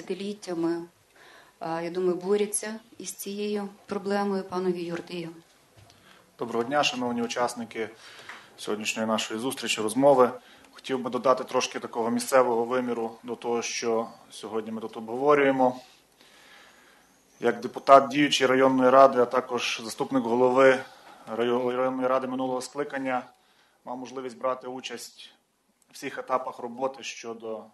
десятиліттями, я думаю, борються із цією проблемою панові Юрдію. Доброго дня, шановні учасники сьогоднішньої нашої зустрічі, розмови. Хотів би додати трошки такого місцевого виміру до того, що сьогодні ми тут обговорюємо. Як депутат діючої районної ради, а також заступник голови район- районної ради минулого скликання, мав можливість брати участь в всіх етапах роботи щодо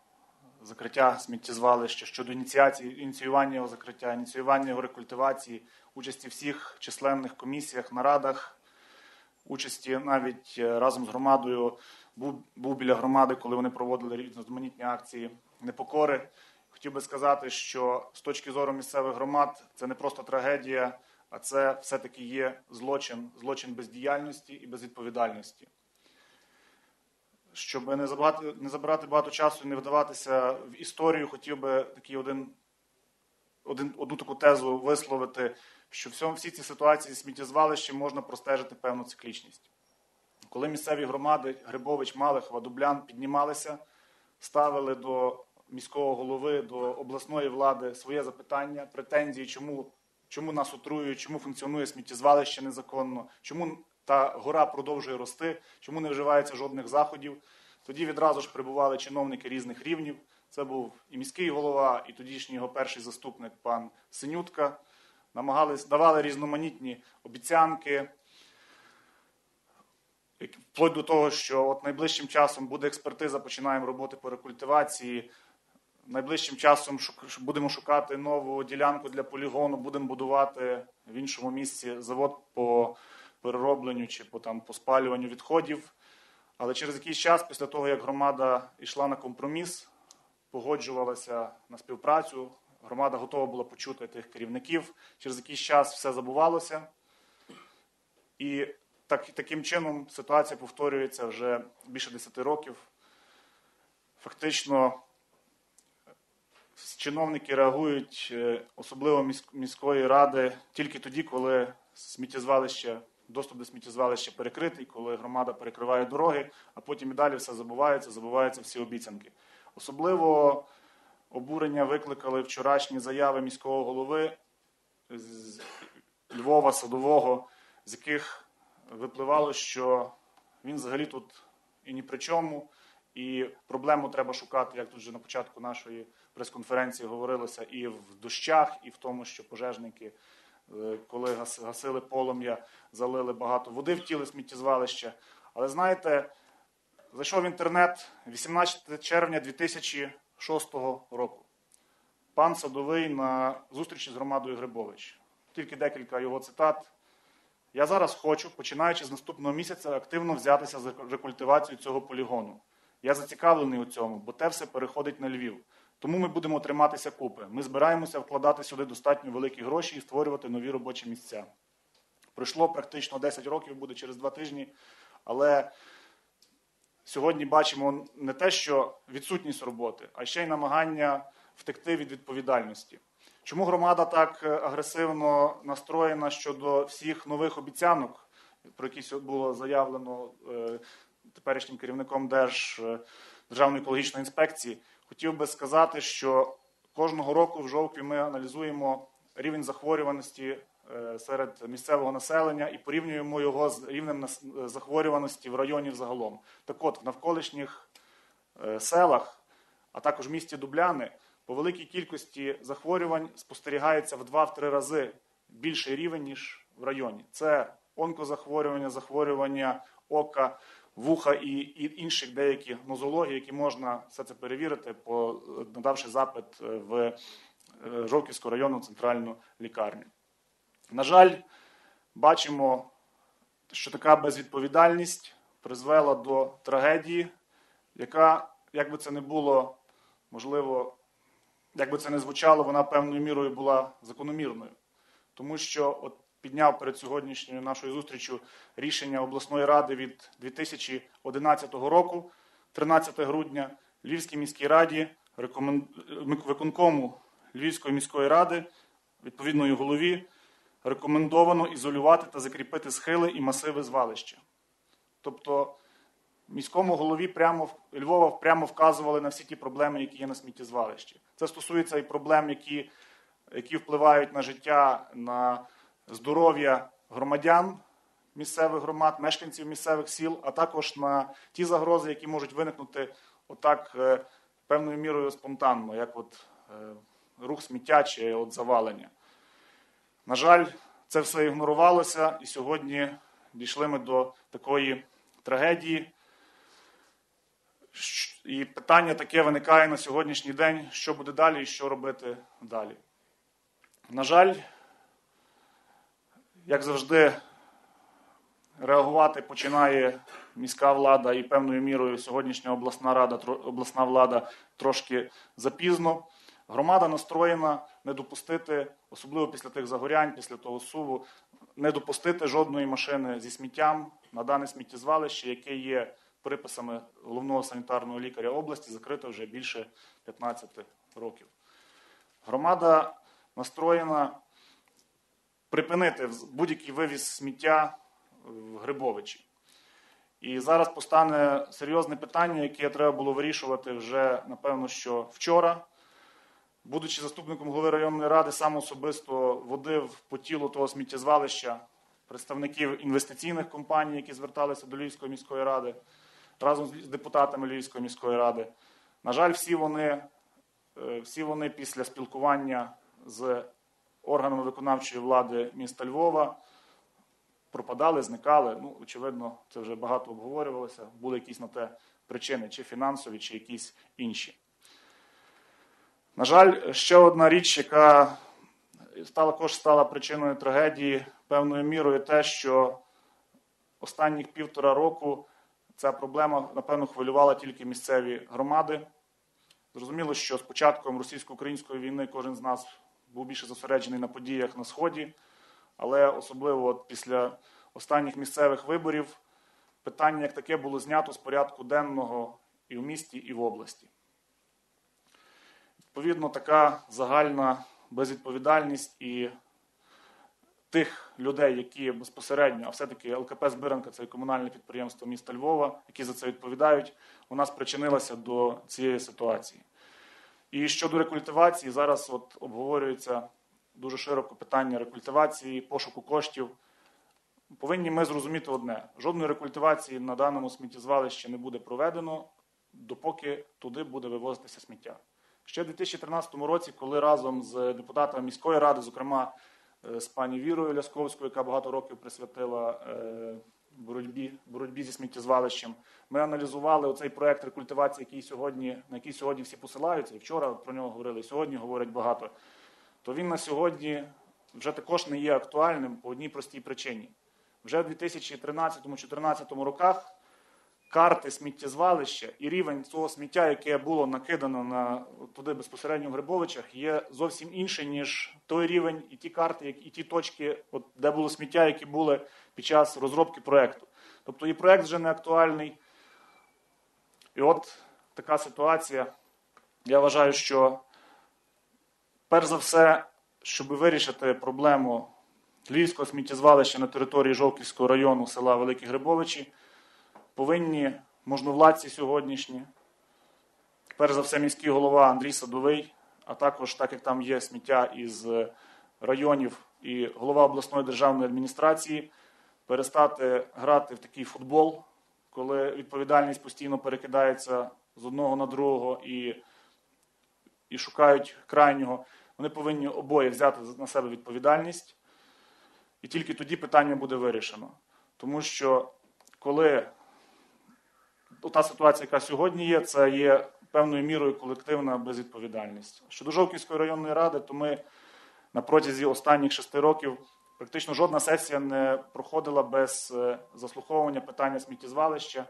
закриття сміттєзвалища, щодо ініціації, ініціювання його закриття, ініціювання його рекультивації, участі всіх численних комісіях, нарадах, участі навіть е, разом з громадою був, був біля громади, коли вони проводили різноманітні акції непокори. Хотів би сказати, що з точки зору місцевих громад це не просто трагедія, а це все-таки є злочин, злочин бездіяльності і безвідповідальності. Щоб не забагати, не забирати багато часу і не вдаватися в історію, хотів би такий один, один, одну таку тезу висловити, що в цьому, всі ці ситуації з сміттєзвалищем можна простежити певну циклічність. Коли місцеві громади Грибович, Малихова, Дублян піднімалися, ставили до міського голови, до обласної влади своє запитання, претензії, чому, чому нас отруюють, чому функціонує сміттєзвалище незаконно, чому та гора продовжує рости, чому не вживається жодних заходів. Тоді відразу ж прибували чиновники різних рівнів. Це був і міський голова, і тодішній його перший заступник пан Синютка. Намагались давали різноманітні обіцянки, вплоть до того, що от найближчим часом буде експертиза, починаємо роботи по рекультивації. Найближчим часом будемо шукати нову ділянку для полігону, будемо будувати в іншому місці завод по переробленню чи по, там, по спалюванню відходів. Але через якийсь час, після того, як громада йшла на компроміс, погоджувалася на співпрацю, громада готова була почути тих керівників. Через якийсь час все забувалося. І так, таким чином ситуація повторюється вже більше 10 років. Фактично, чиновники реагують, е, особливо міськ- міської ради, тільки тоді, коли сміттєзвалище, доступ до сміттєзвалища перекритий, коли громада перекриває дороги, а потім і далі все забувається, забуваються всі обіцянки. Особливо обурення викликали вчорашні заяви міського голови з Львова Садового, з яких випливало, що він взагалі тут і ні при чому, і проблему треба шукати, як тут вже на початку нашої прес-конференції говорилося, і в дощах, і в тому, що пожежники, коли гасили полум'я, залили багато води в тіли сміттєзвалища. Але знаєте, зайшов в інтернет 18 червня 2006 року. Пан Садовий на зустрічі з громадою Грибович. Тільки декілька його цитат. Я зараз хочу, починаючи з наступного місяця, активно взятися за рекультивацію цього полігону. Я зацікавлений у цьому, бо те все переходить на Львів. Тому ми будемо триматися купи. Ми збираємося вкладати сюди достатньо великі гроші і створювати нові робочі місця. Пройшло практично 10 років, буде через два тижні, але сьогодні бачимо не те, що відсутність роботи, а ще й намагання втекти від відповідальності. Чому громада так е, агресивно настроєна щодо всіх нових обіцянок, про які було заявлено е, теперішнім керівником Держ, е, Державної екологічної інспекції? Хотів би сказати, що кожного року в жовтні ми аналізуємо рівень захворюваності е, серед місцевого населення і порівнюємо його з рівнем захворюваності в районі взагалом. Так от, в навколишніх е, селах, а також в місті Дубляни, по великій кількості захворювань спостерігається в 2-3 рази більший рівень, ніж в районі. Це онкозахворювання, захворювання ока, вуха і, і інших деякі нозології, які можна все це перевірити, по, надавши запит е, в е, Жовківську районну центральну лікарню. На жаль, бачимо, що така безвідповідальність призвела до трагедії, яка, як би це не було, можливо, як би це не звучало, вона певною мірою була закономірною. Тому що от підняв перед сьогоднішньою нашою зустрічю рішення обласної ради від 2011 року, 13 грудня, Львівській міській раді, рекомен... виконкому Львівської міської ради, відповідної голові, рекомендовано ізолювати та закріпити схили і масиви звалища. Тобто міському голові прямо Львова прямо вказували на всі ті проблеми, які є на сміттєзвалищі. Це стосується і проблем, які, які впливають на життя, на здоров'я громадян місцевих громад, мешканців місцевих сіл, а також на ті загрози, які можуть виникнути отак е, певною мірою спонтанно, як от е, рух сміття чи от завалення. На жаль, це все ігнорувалося, і сьогодні дійшли ми до такої трагедії. І питання таке виникає на сьогоднішній день, що буде далі і що робити далі. На жаль, як завжди, реагувати починає міська влада і певною мірою сьогоднішня обласна рада, обласна влада трошки запізно. Громада настроєна не допустити, особливо після тих загорянь, після того суву, не допустити жодної машини зі сміттям на дане сміттєзвалище, яке є приписами головного санітарного лікаря області, закрите вже більше 15 років. Громада настроєна припинити будь-який вивіз сміття в Грибовичі. І зараз постане серйозне питання, яке треба було вирішувати вже, напевно, що вчора. Будучи заступником голови районної ради, сам особисто водив по тілу того сміттєзвалища представників інвестиційних компаній, які зверталися до Львівської міської ради, разом з депутатами Львівської міської ради. На жаль, всі вони, е, всі вони після спілкування з органами виконавчої влади міста Львова пропадали, зникали. Ну, очевидно, це вже багато обговорювалося. Були якісь на те причини, чи фінансові, чи якісь інші. На жаль, ще одна річ, яка стала, також стала причиною трагедії певною мірою, те, що останніх півтора року ця проблема, напевно, хвилювала тільки місцеві громади. Зрозуміло, що з початком російсько-української війни кожен з нас був більше зосереджений на подіях на Сході, але особливо от після останніх місцевих виборів питання як таке було знято з порядку денного і в місті, і в області. Відповідно, така загальна безвідповідальність і тих людей, які безпосередньо, а все-таки ЛКП Збиранка це комунальне підприємство міста Львова, які за це відповідають, вона спричинилася до цієї ситуації. І щодо рекультивації, зараз от обговорюється дуже широко питання рекультивації, пошуку коштів. Повинні ми зрозуміти одне: жодної рекультивації на даному сміттєзвалищі не буде проведено, допоки туди буде вивозитися сміття. Ще в 2013 році, коли разом з депутатами міської ради, зокрема е, з пані Вірою Лясковською, яка багато років присвятила е, боротьбі, боротьбі зі сміттєзвалищем, ми аналізували оцей проект рекультивації, який сьогодні, на який сьогодні всі посилаються, і вчора про нього говорили, і сьогодні говорять багато, то він на сьогодні вже також не є актуальним по одній простій причині. Вже в 2013-2014 роках карти сміттєзвалища і рівень цього сміття, яке було накидано на туди безпосередньо в Грибовичах, є зовсім інший, ніж той рівень і ті карти, і ті точки, от, де було сміття, які були під час розробки проекту. Тобто і проект вже не актуальний. І от така ситуація. Я вважаю, що перш за все, щоб вирішити проблему Львівського сміттєзвалища на території Жовківського району села Великі Грибовичі, повинні можновладці сьогоднішні, перш за все, міський голова Андрій Садовий, а також, так як там є сміття із районів і голова обласної державної адміністрації, перестати грати в такий футбол, коли відповідальність постійно перекидається з одного на другого і, і шукають крайнього. Вони повинні обоє взяти на себе відповідальність, і тільки тоді питання буде вирішено. Тому що коли та ситуація, яка сьогодні є, це є певною мірою колективна безвідповідальність. Щодо Жовківської районної ради, то ми на протязі останніх шести років практично жодна сесія не проходила без е, заслуховування питання сміттєзвалища.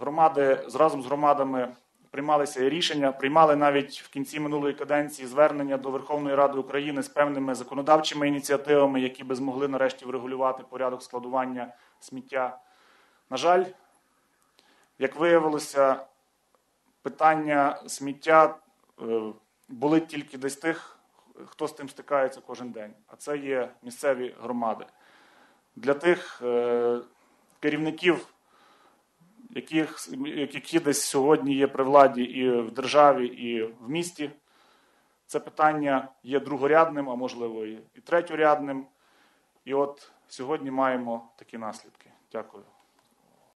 Громади разом з громадами приймалися рішення, приймали навіть в кінці минулої каденції звернення до Верховної Ради України з певними законодавчими ініціативами, які би змогли нарешті врегулювати порядок складування сміття. На жаль, як виявилося, питання сміття е, болить тільки десь тих, хто з тим стикається кожен день, а це є місцеві громади. Для тих е, керівників яких, які десь сьогодні є при владі і в державі, і в місті. Це питання є другорядним, а можливо і і третьорядним. І от сьогодні маємо такі наслідки. Дякую.